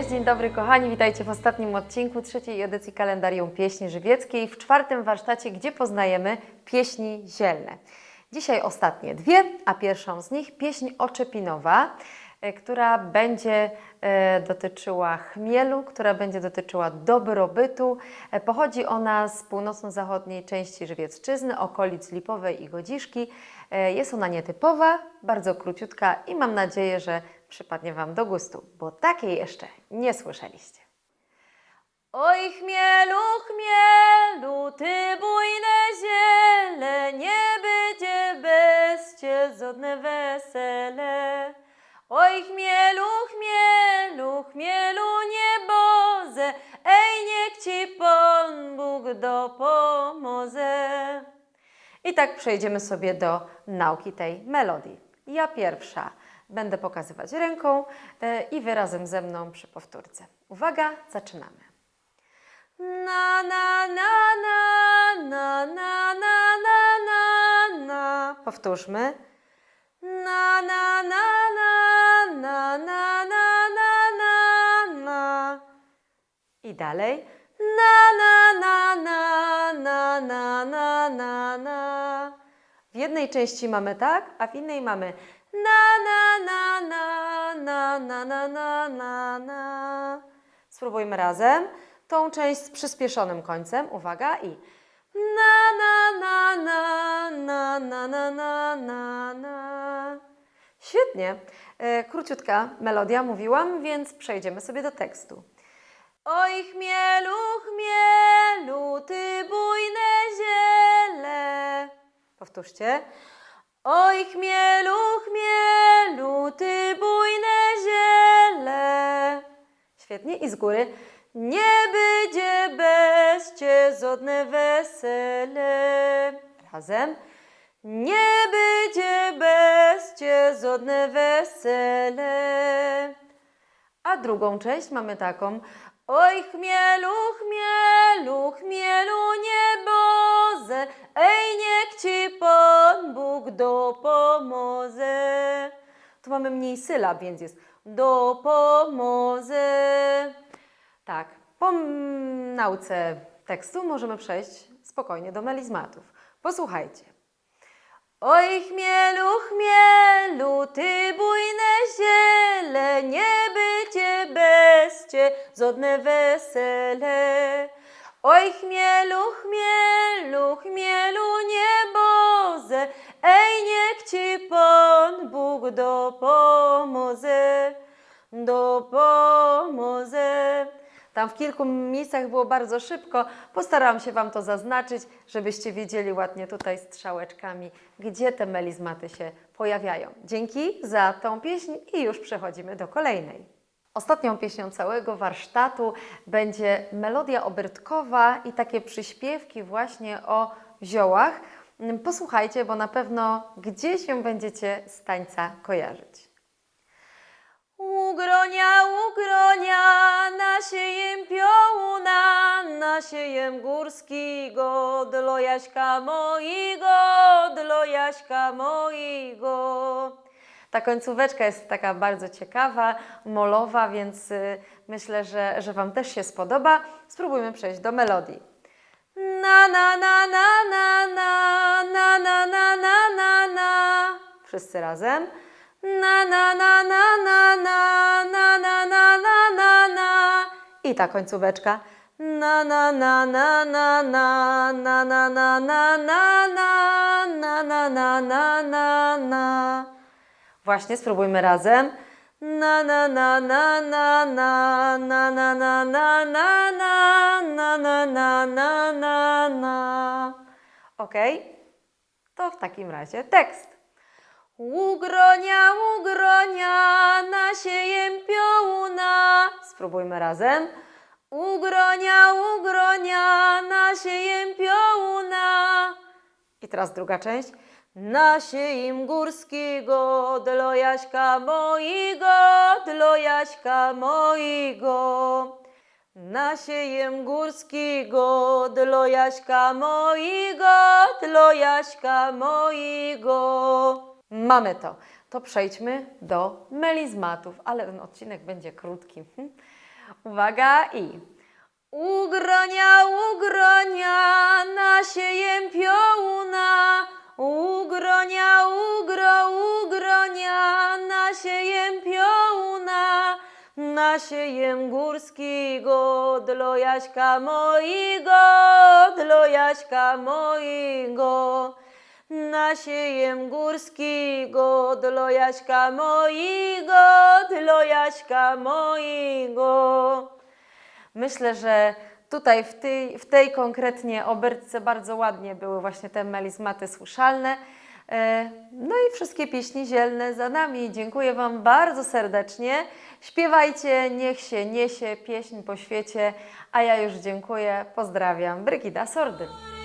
Cześć, dzień dobry kochani, witajcie w ostatnim odcinku trzeciej edycji kalendarium pieśni żywieckiej w czwartym warsztacie, gdzie poznajemy pieśni zielne. Dzisiaj ostatnie dwie, a pierwszą z nich pieśń oczepinowa, e, która będzie e, dotyczyła chmielu, która będzie dotyczyła dobrobytu. E, Pochodzi ona z północno-zachodniej części Żywiecczyzny, okolic Lipowej i Godziszki. Jest ona nietypowa, bardzo króciutka i mam nadzieję, że przypadnie Wam do gustu, bo takiej jeszcze nie słyszeliście. Oj chmielu, chmielu, ty bujne ziele, nie będzie bez cię żadne wesele. Oj chmielu, chmielu, chmielu nieboze, ej niech ci Pan Bóg dopomoże. I tak przejdziemy sobie do nauki tej melodii. Ja pierwsza będę pokazywać ręką e, i wy razem ze mną przy powtórce. Uwaga, zaczynamy. Na na na na na na na na na na. Powtórzmy. Na na na na na na na na na na. I dalej. Na na na na na na na na na. W jednej części mamy tak, a w innej mamy na na na na na na na na na na. Spróbujmy razem. Tą część z przyspieszonym końcem. Uwaga i na na na na na na na na na na. Świetnie. E, Króciutka melodia mówiłam, więc przejdziemy sobie do tekstu. Oj chmielu, chmielu, ty bujne ziele. Powtórzcie. Oj chmielu, chmielu, ty bujne ziele. Świetnie i z góry. Nie będzie bez cię żadne wesele. Razem. Nie będzie bez cię żadne wesele. A drugą część mamy taką. Oj chmielu, chmielu, chmielu nieboze, ej niech ci Pan Bóg dopomoże. Tu mamy mniej sylab, więc jest dopomoże. Tak, po nauce tekstu możemy przejść spokojnie do melizmatów. Posłuchajcie. Oj chmielu, chmielu, ty bujne ziele, nie bycie bez cię żadne wesele. Oj chmielu, chmielu, chmielu nieboze, ej niech ci Pan Bóg dopomoże, dopomoże. Tam w kilku miejscach było bardzo szybko. Postarałam się Wam to zaznaczyć, żebyście wiedzieli ładnie tutaj strzałeczkami, gdzie te melizmaty się pojawiają. Dzięki za tą pieśń i już przechodzimy do kolejnej. Ostatnią pieśnią całego warsztatu będzie melodia obrytkowa i takie przyśpiewki właśnie o ziołach. Posłuchajcie, bo na pewno gdzieś ją będziecie z tańca kojarzyć. Ugronia, ugronia, nasiejem piołuna, nasiejem górskiego, dla Jaśka mojego, dla Jaśka mojego. Ta końcóweczka jest taka bardzo ciekawa, molowa, więc y, myślę, że, że Wam też się spodoba. Spróbujmy przejść do melodii. Na na na na na na na na na na na na. Wszyscy razem. Na na na na na na na na na na na na. I ta końcóweczka. Na na na na na na na na na na na na na na na na na na. Właśnie spróbujmy razem. Na na na na na na na na na na na na na na na na na na. Ok? To w takim razie tekst. Ugronia, ugronia, nasiejem piołuna. Spróbujmy razem. Ugronia, ugronia, nasiejem piołuna. I teraz druga część. Nasiejem górskiego, dla Jaśka mojego, dla Jaśka mojego. Nasiejem górskiego, dla Jaśka mojego, dla Jaśka mojego. Mamy to. To przejdźmy do melizmatów, ale ten odcinek będzie krótki. Hm? Uwaga i Ugronia, ugronia, nasiejem piołuna. Ugronia, ugro, ugronia, nasiejem piołuna. Nasiejem górskiego, dla Jaśka mojego, dla Jaśka mojego. Nasiejem górskiego, dla Jaśka mojego, dla Jaśka mojego. Myślę, że tutaj w tej, w tej konkretnie oberce bardzo ładnie były właśnie te melizmaty słyszalne. E, No i wszystkie pieśni zielne za nami. Dziękuję Wam bardzo serdecznie. Śpiewajcie, niech się niesie pieśń po świecie, a ja już dziękuję. Pozdrawiam. Brygida Sordyn.